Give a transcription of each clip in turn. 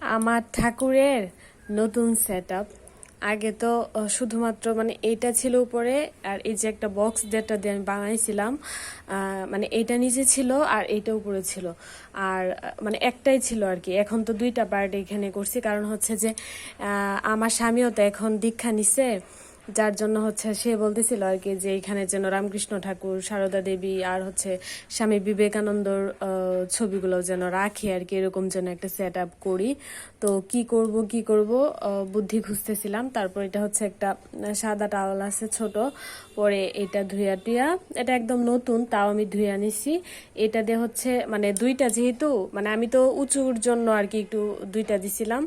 আমার ঠাকুরের নতুন সেট আগে তো শুধুমাত্র মানে এইটা ছিল উপরে আর এই যে একটা বক্স যেটা দিয়ে আমি বানাইছিলাম মানে এইটা নিচে ছিল আর এইটা উপরে ছিল। আর মানে একটাই ছিল আর কি। এখন তো দুইটা পার্ট এখানে করছি। কারণ হচ্ছে যে আমার স্বামীও তো এখন দীক্ষা নিছে। যার জন্য হচ্ছে সে বলতেছিল আর কি যে এখানে যেন রামকৃষ্ণ ঠাকুর, সারদা দেবী আর হচ্ছে স্বামী বিবেকানন্দর ছবিগুলো যেন রাখি আর কি, এরকম যেন একটা সেট আপ করি। তো কি করব কি করব? বুদ্ধি খুঁজতেছিলাম। তারপর এটা হচ্ছে একটা সাদা টাওয়াল আছে ছোট, পরে এটা ধুইয়া টুইয়া এটা একদম নতুন, তাও আমি ধুইয়া নিছি। এটা দিয়ে হচ্ছে মানে দুইটা যেহেতু মানে আমি তো উঁচুর জন্য আর কি একটু দুইটা দিছিলাম।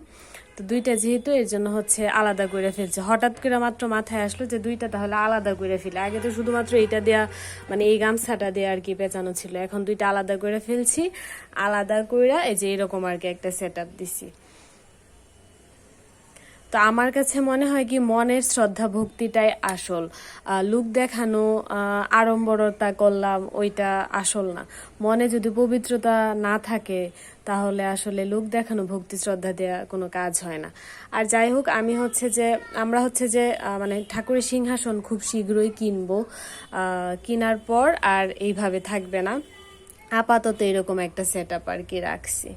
তো দুইটা যেহেতু, এর জন্য হচ্ছে আলাদা করে ফেলছে। হঠাৎ করে মাত্র মাথায় আসলো যে দুইটা তাহলে আলাদা করে ফেলে। আগে তো শুধুমাত্র এইটা দেয়া মানে এই গামছাটা দিয়ে আর কি পেঁচানো ছিল। এখন দুইটা আলাদা করে ফেলছি। আলাদা করে এই যে এরকম আর কি একটা সেট আপ দিছি। তো আমার কাছে মনে হয় কি মনের শ্রদ্ধা ভক্তিটাই আসল লুক দেখানো আড়ম্বরতা করলাম, ওইটা আসল না। মনে যদি পবিত্রতা না থাকে, তাহলে আসলে লুক দেখানো, ভক্তি, শ্রদ্ধা দেওয়া কোনো কাজ হয় না। আর যাই হোক, আমি হচ্ছে যে, আমরা হচ্ছে যে মানে ঠাকুরের সিংহাসন খুব শীঘ্রই কিনবো। কেনার পর আর এইভাবে থাকবে না। আপাতত এরকম একটা সেট আপ আর কি রাখছি।